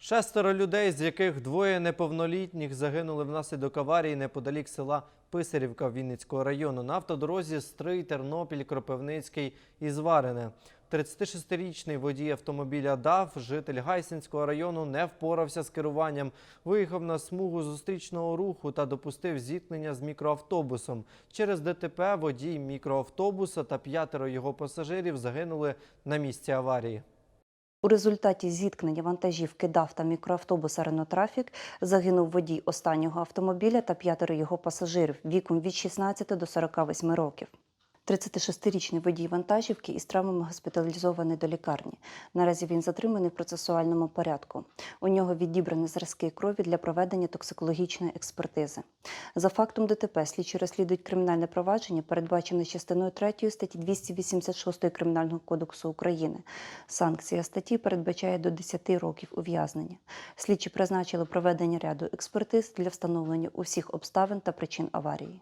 Шестеро людей, з яких двоє неповнолітніх, загинули внаслідок аварії неподалік села Писарівка Вінницького району на автодорозі Стрий, Тернопіль, Кропивницький і Зварине. 36-річний водій автомобіля ДАВ, житель Гайсинського району, не впорався з керуванням. Виїхав на смугу зустрічного руху та допустив зіткнення з мікроавтобусом. Через ДТП водій мікроавтобуса та п'ятеро його пасажирів загинули на місці аварії. У результаті зіткнення вантажівки ДАВ та мікроавтобуса «Ренотрафік» загинув водій останнього автомобіля та п'ятеро його пасажирів віком від 16 до 48 років. 36-річний водій вантажівки із травмами госпіталізований до лікарні. Наразі він затриманий в процесуальному порядку. У нього відібрані зразки крові для проведення токсикологічної експертизи. За фактом ДТП слідчі розслідують кримінальне провадження, передбачене частиною 3 статті 286 Кримінального кодексу України. Санкція статті передбачає до 10 років ув'язнення. Слідчі призначили проведення ряду експертиз для встановлення усіх обставин та причин аварії.